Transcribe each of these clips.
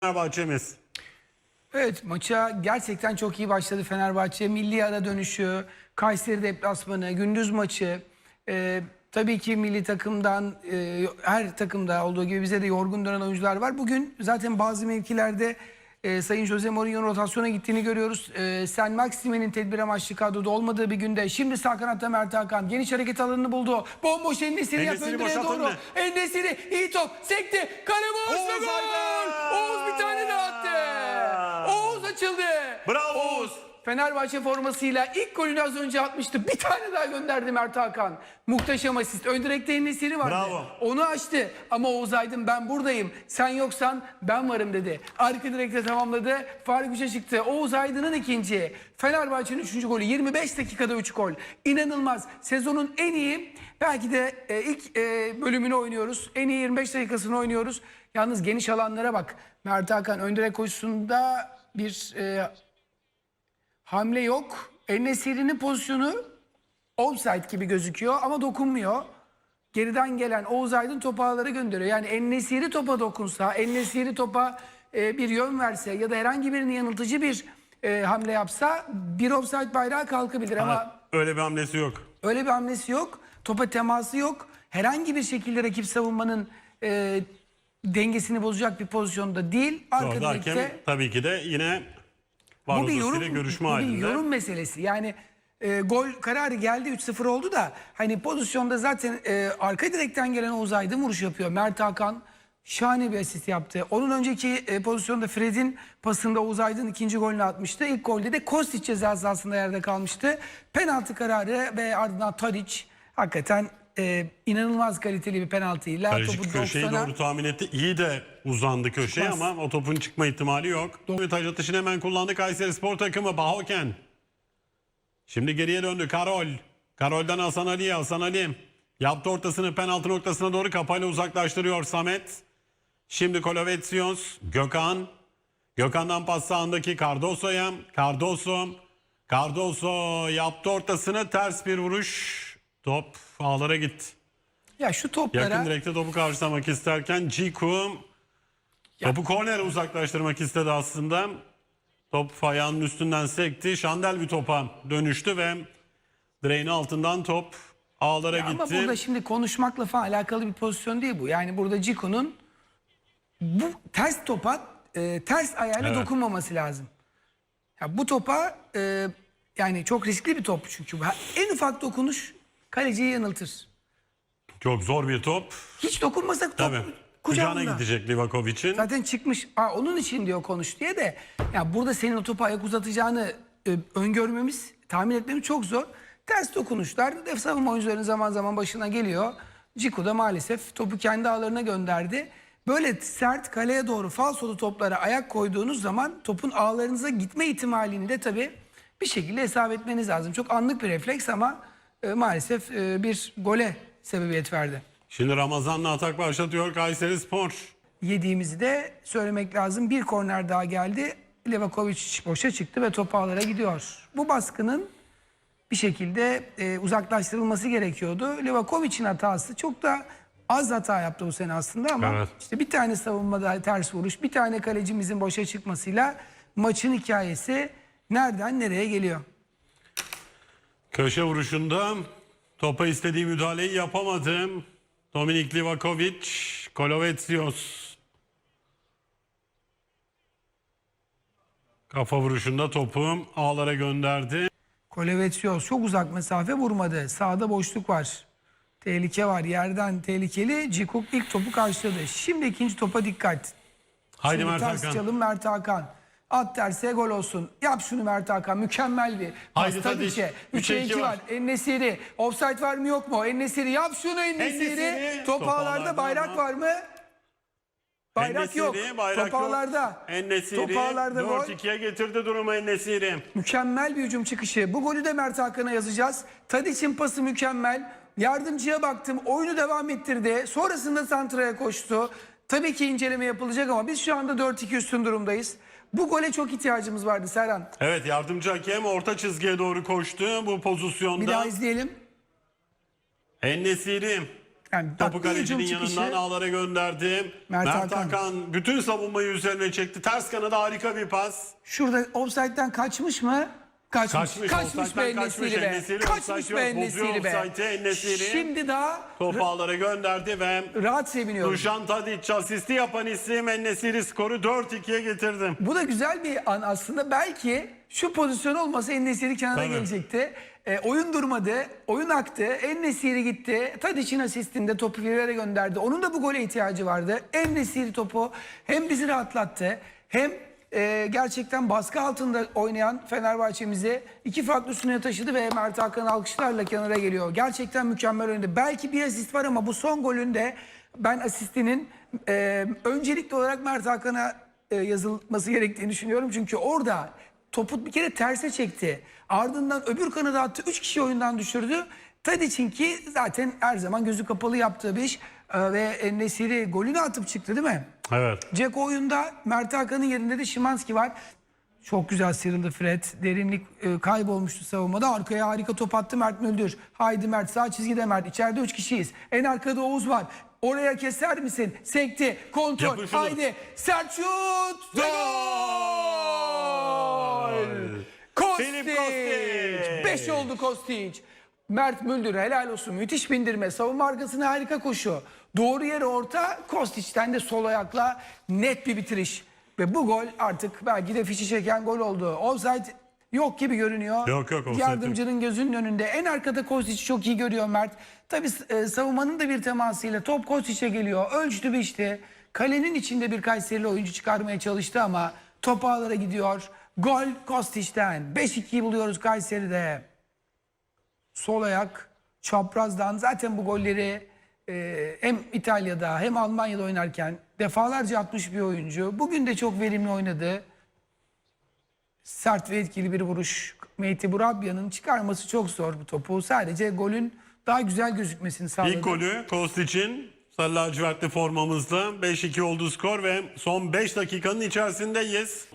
Fenerbahçe'miz. Evet maça gerçekten çok iyi başladı Fenerbahçe. Milli ara dönüşü, Kayseri deplasmanı, gündüz maçı. Ee, tabii ki milli takımdan e, her takımda olduğu gibi bize de yorgun dönen oyuncular var. Bugün zaten bazı mevkilerde e, Sayın Jose Mourinho'nun rotasyona gittiğini görüyoruz. E, Sen Maxime'nin tedbir amaçlı kadroda olmadığı bir günde. Şimdi sağ kanatta Mert Hakan geniş hareket alanını buldu. Bomboş Enesiri yap En-Nesyri öndüre doğru. Enesiri iyi top sekti. Kale Oğuz gol. Aydın! Oğuz bir tane daha attı. Oğuz açıldı. Bravo Oğuz. Fenerbahçe formasıyla ilk golünü az önce atmıştı. Bir tane daha gönderdi Mert Hakan. Muhteşem asist. Ön direkte Enesiri vardı. Bravo. Onu açtı. Ama Oğuz Aydın ben buradayım. Sen yoksan ben varım dedi. Arka direkte tamamladı. Faruk üçe çıktı. Oğuz Aydın'ın ikinci. Fenerbahçe'nin üçüncü golü. 25 dakikada 3 gol. İnanılmaz. Sezonun en iyi belki de e, ilk e, bölümünü oynuyoruz. En iyi 25 dakikasını oynuyoruz. Yalnız geniş alanlara bak. Mert Hakan ön direk koşusunda bir e, hamle yok. Enesiri'nin pozisyonu offside gibi gözüküyor ama dokunmuyor. Geriden gelen Oğuz Aydın topu ağlara gönderiyor. Yani Ennesiri topa dokunsa, Ennesiri topa e, bir yön verse ya da herhangi birinin yanıltıcı bir e, hamle yapsa bir offside bayrağı kalkabilir ama Öyle bir hamlesi yok. öyle bir hamlesi yok. Topa teması yok. Herhangi bir şekilde rakip savunmanın e, dengesini bozacak bir pozisyonda değil. Arka Orada hakem direkte tabii ki de yine var bu bir yorum, görüşme bu bir yorum meselesi. Yani e, gol kararı geldi 3-0 oldu da hani pozisyonda zaten e, arka direkten gelen Oğuz Aydın vuruş yapıyor. Mert Hakan şahane bir asist yaptı. Onun önceki e, pozisyonda Fred'in pasında Oğuz Aydın ikinci golünü atmıştı. İlk golde de Kostić ceza sahasında yerde kalmıştı. Penaltı kararı ve ardından Tadic hakikaten e, inanılmaz kaliteli bir penaltıyla Kaleci topu köşeyi 90'a doğru tahmin etti. İyi de uzandı köşeye Çıkmaz. ama o topun çıkma ihtimali yok. Taç atışını hemen kullandı Kayseri Spor takımı Bahoken. Şimdi geriye döndü Karol. Karol'dan Hasan Ali'ye Hasan Ali. Yaptı ortasını penaltı noktasına doğru kafayla uzaklaştırıyor Samet. Şimdi Kolovetsios, Gökhan. Gökhan'dan pas sağındaki Cardoso'ya. Cardoso. Cardoso yaptı ortasını ters bir vuruş. Top ağlara gitti. ya şu toplara Yakın direkte topu karşılamak isterken Ciku topu kornere uzaklaştırmak istedi aslında. Top ayağının üstünden sekti. Şandel bir topa dönüştü ve direğin altından top ağlara Ya Ama gitti. burada şimdi konuşmakla falan alakalı bir pozisyon değil bu. Yani burada Ciko'nun bu ters topa e, ters ayağıyla Evet. dokunmaması lazım. Ya bu topa e, yani çok riskli bir top çünkü. En ufak dokunuş kaleciyi yanıltır. Çok zor bir top. Hiç dokunmasak top Tabii. Kucağına kucağında. gidecek Livakovic'in. Zaten çıkmış. Aa, onun için diyor konuş diye de ya burada senin o topa ayak uzatacağını e, öngörmemiz, tahmin etmemiz çok zor. Ters dokunuşlar def savunma oyuncularının zaman zaman başına geliyor. Ciku da maalesef topu kendi ağlarına gönderdi. Böyle sert kaleye doğru falsolu toplara ayak koyduğunuz zaman topun ağlarınıza gitme ihtimalini de tabii bir şekilde hesap etmeniz lazım. Çok anlık bir refleks ama e, maalesef e, bir gole sebebiyet verdi. Şimdi Ramazan'la atak başlatıyor Kayseri Spor. yediğimizi de söylemek lazım. Bir korner daha geldi. Levakovic boşa çıktı ve top ağlara gidiyor. Bu baskının bir şekilde e, uzaklaştırılması gerekiyordu. Levakovic'in hatası çok da az hata yaptı bu sene aslında ama Evet. işte bir tane savunmada ters vuruş, bir tane kalecimizin boşa çıkmasıyla maçın hikayesi nereden nereye geliyor? Köşe vuruşunda topa istediği müdahaleyi yapamadı. Dominik Livakovic, Kolovetsios. Kafa vuruşunda topu ağlara gönderdi. Kolevetsios çok uzak mesafe vurmadı. Sağda boşluk var. Tehlike var. Yerden tehlikeli. Cikuk ilk topu karşıladı. Şimdi ikinci topa dikkat. Haydi Şimdi Mert Hakan. çalım Mert Hakan. At terse gol olsun. Yap şunu Mert Hakan. Mükemmel bir. Haydi Pas Tadic. Tadic'e. Üçe 3'e iki 2 var. Ennesiri. Offside var mı yok mu? Ennesiri yap şunu Ennesiri. En-Nesyri. Top Top ağlarda ağlarda bayrak var mı? Bayrak yok. bayrak Top yok. ağlarda. En-Nesyri Top ağlarda gol. 4-2'ye getirdi durumu En-Nesyri. Mükemmel bir hücum çıkışı. Bu golü de Mert Hakan'a yazacağız. Tadic'in pası mükemmel. Yardımcıya baktım. Oyunu devam ettirdi. Sonrasında santraya koştu. Tabii ki inceleme yapılacak ama biz şu anda 4-2 üstün durumdayız. Bu gole çok ihtiyacımız vardı Serhan. Evet yardımcı hakem orta çizgiye doğru koştu bu pozisyonda. Bir daha izleyelim. En-Nesyri Yani Topu kalecinin yanından ağlara gönderdi. Mert Mert, Hakan. Hakan. bütün savunmayı üzerine çekti. Ters kanada harika bir pas. Şurada offside'den kaçmış mı? Kaçmış. Kaçmış, Kaçmış, be Enesiri be. Kaçmış be Enesiri be. Şimdi daha Topu ağlara gönderdi ve rahat seviniyorum. Dušan Tadić asisti yapan isim En-Nesyri skoru 4-2'ye getirdi. Bu da güzel bir an aslında. Belki şu pozisyon olmasa En-Nesyri kenara Tabii. gelecekti. E, oyun durmadı, oyun aktı. En-Nesyri gitti. Tadiç'in asistinde topu Firer'e gönderdi. Onun da bu gole ihtiyacı vardı. En-Nesyri topu hem bizi rahatlattı hem e, gerçekten baskı altında oynayan Fenerbahçe'mizi iki farklı üstüne taşıdı ve Mert Hakan alkışlarla kenara geliyor. Gerçekten mükemmel oynadı. Belki bir asist var ama bu son golünde ben asistinin e, öncelikli olarak Mert Hakan'a e, yazılması gerektiğini düşünüyorum. Çünkü orada topu bir kere terse çekti. Ardından öbür kanada attı. Üç kişi oyundan düşürdü. Tadic'in ki zaten her zaman gözü kapalı yaptığı bir iş. E, ve Nesiri golünü atıp çıktı değil mi? Evet. Ceko oyunda Mert Hakan'ın yerinde de Şimanski var. Çok güzel sıyrıldı Fred. Derinlik e, kaybolmuştu savunmada. Arkaya harika top attı Mert Müldür. Haydi Mert sağ çizgide Mert. İçeride 3 kişiyiz. En arkada Oğuz var. Oraya keser misin? Sekti. Kontrol. Şunu. Haydi. Sert şut. Ve gol. Filip Kostić. Kostić. 5 oldu Kostić. Mert Müldür helal olsun. Müthiş bindirme. Savunma arkasına harika koşu. Doğru yere orta. Kostić'ten de sol ayakla net bir bitiriş. Ve bu gol artık belki de fişi çeken gol oldu. Offside yok gibi görünüyor. Yok, yok, offside Yardımcının gözünün önünde. En arkada Kostić'i çok iyi görüyor Mert. Tabii e, savunmanın da bir temasıyla top Kostić'e geliyor. Ölçtü biçti. Kalenin içinde bir Kayserili oyuncu çıkarmaya çalıştı ama top ağlara gidiyor. Gol Kostić'ten. 5-2'yi buluyoruz Kayseri'de. Sol ayak çaprazdan zaten bu golleri e, hem İtalya'da hem Almanya'da oynarken defalarca atmış bir oyuncu. Bugün de çok verimli oynadı. Sert ve etkili bir vuruş. Mehdi Burabya'nın çıkarması çok zor bu topu. Sadece golün daha güzel gözükmesini sağladı. İlk golü Kostic'in sarı lacivertli formamızda 5-2 oldu skor ve son 5 dakikanın içerisindeyiz.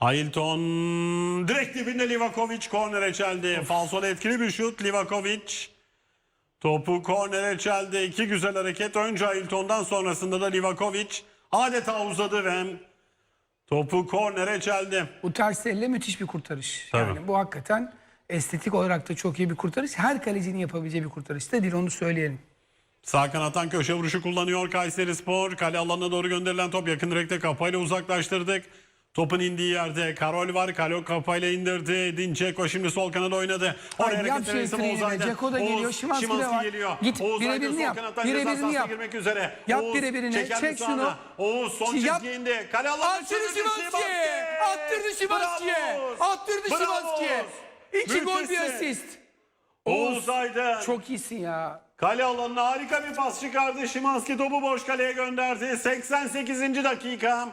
Ailton direkt dibinde Livakovic kornere çeldi. Falsolu etkili bir şut Livakovic. Topu kornere çeldi. İki güzel hareket. Önce Ailton'dan sonrasında da Livakovic adeta uzadı ve topu kornere çeldi. Bu ters elle müthiş bir kurtarış. Tabii. Yani bu hakikaten estetik olarak da çok iyi bir kurtarış. Her kalecinin yapabileceği bir kurtarış da değil onu söyleyelim. Sağ kanattan köşe vuruşu kullanıyor Kayseri Spor. Kale alanına doğru gönderilen top yakın direkte kafayla uzaklaştırdık. Topun indiği yerde Karol var. Karol kafayla indirdi. Dinçeko şimdi sol kanada oynadı. Oraya yap hareket şey ederse freni be. Oğuz Ceko da geliyor, Şimanski de Şimanski var. geliyor. Git, birebirini yap, birebirini yap. girmek üzere. Yap Oğuz birebirini, çeker çek sağına. şunu. Oğuz son Yap. çizgiye indi. Kale alanına Attırdı çevirdi Şimanski'ye. Attırdı Şimanski'ye. Bravo Oğuz. Attırdı Bravo Şimanski'ye. Oğuz. İki gol bir Müthişsin. asist. Oğuz Aydın. Çok iyisin ya. Kale alanına harika bir pas çıkardı. Şimanski topu boş kaleye gönderdi. 88. dakika.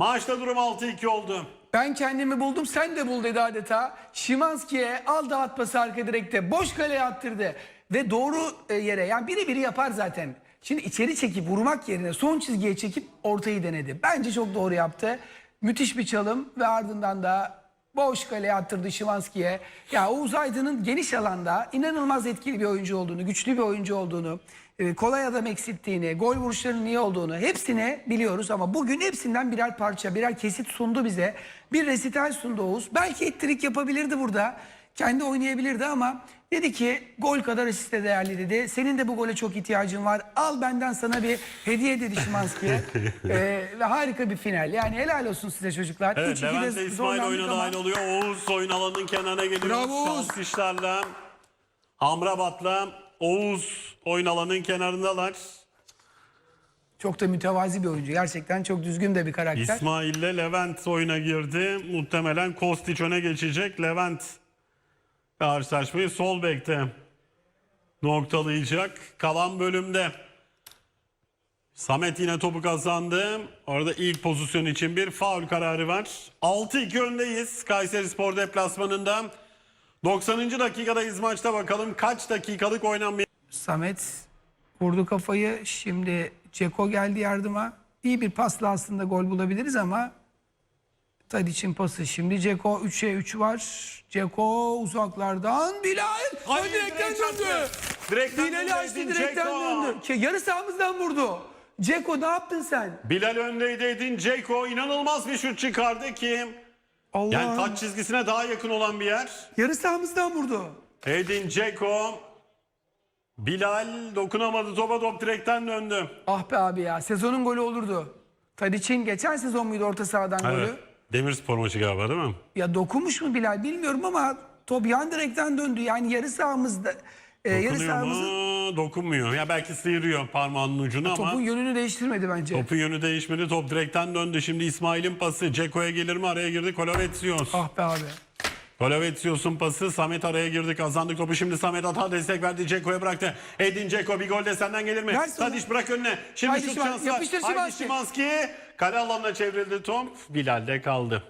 Maçta durum 6-2 oldu. Ben kendimi buldum sen de bul dedi adeta. Şimanski'ye al dağıt pası arka direkte boş kaleye attırdı. Ve doğru e, yere yani biri biri yapar zaten. Şimdi içeri çekip vurmak yerine son çizgiye çekip ortayı denedi. Bence çok doğru yaptı. Müthiş bir çalım ve ardından da boş kaleye attırdı Şimanski'ye. Ya Oğuz Aydın'ın geniş alanda inanılmaz etkili bir oyuncu olduğunu, güçlü bir oyuncu olduğunu, e, kolay adam eksilttiğini, gol vuruşlarının iyi olduğunu hepsini biliyoruz ama bugün hepsinden birer parça, birer kesit sundu bize. Bir resital sundu Oğuz. Belki ettirik yapabilirdi burada. Kendi oynayabilirdi ama dedi ki gol kadar asist de değerli dedi. Senin de bu gole çok ihtiyacın var. Al benden sana bir hediye dedi Şimanski'ye. E, ve harika bir final. Yani helal olsun size çocuklar. Evet, 3-2'de Levent de İsmail oyuna dahil oluyor. Oğuz oyun alanının kenarına geliyor. Bravo Oğuz. Alkışlarla. Amrabat'la Oğuz oyun alanının kenarındalar. Çok da mütevazi bir oyuncu. Gerçekten çok düzgün de bir karakter. İsmail ile Levent oyuna girdi. Muhtemelen Kostić öne geçecek. Levent karşılaşmayı sol bekte noktalayacak. Kalan bölümde Samet yine topu kazandı. Orada ilk pozisyon için bir faul kararı var. 6-2 öndeyiz Kayseri Spor deplasmanında. 90. dakikadayız maçta bakalım kaç dakikalık oynanmaya Samet vurdu kafayı. Şimdi Ceko geldi yardıma. İyi bir pasla aslında gol bulabiliriz ama Tadic'in pası. Şimdi Ceko 3'e 3 var. Ceko uzaklardan Bilal. Ay, direkten döndü. Direkten Bilal'i açtı direkten Dzeko. döndü. Ki Yarı sahamızdan vurdu. Ceko ne yaptın sen? Bilal öndeydi Edin Dzeko inanılmaz bir şut çıkardı ki. Allah. Yani taç çizgisine daha yakın olan bir yer. Yarı sahamızdan vurdu. Edin Dzeko. Bilal dokunamadı topa top direkten döndü. Ah be abi ya sezonun golü olurdu. Tadiç'in geçen sezon muydu orta sahadan golü? Evet. Demirspor maçı galiba değil mi? Ya dokunmuş mu Bilal bilmiyorum ama top yan direkten döndü. Yani yarı sahamızda e, yarı sahamızın mu? Dokunmuyor. Ya belki sıyırıyor parmağının ucunu ama topun yönünü değiştirmedi bence. topun yönü değişmedi. Top direkten döndü. Şimdi İsmail'in pası. Ceko'ya gelir mi? Araya girdi. Kolovetsios. Ah be abi. Kolovetsios'un pası. Samet araya girdi. Kazandı topu. Şimdi Samet hata destek verdi. Ceko'ya bıraktı. Edin Ceko bir gol de senden gelir mi? Versin Tadiş bırak önüne. Şimdi Haydi şut şansı var. yapıştır Haydi Şimanski. Kale alanına çevrildi top. Bilal'de kaldı.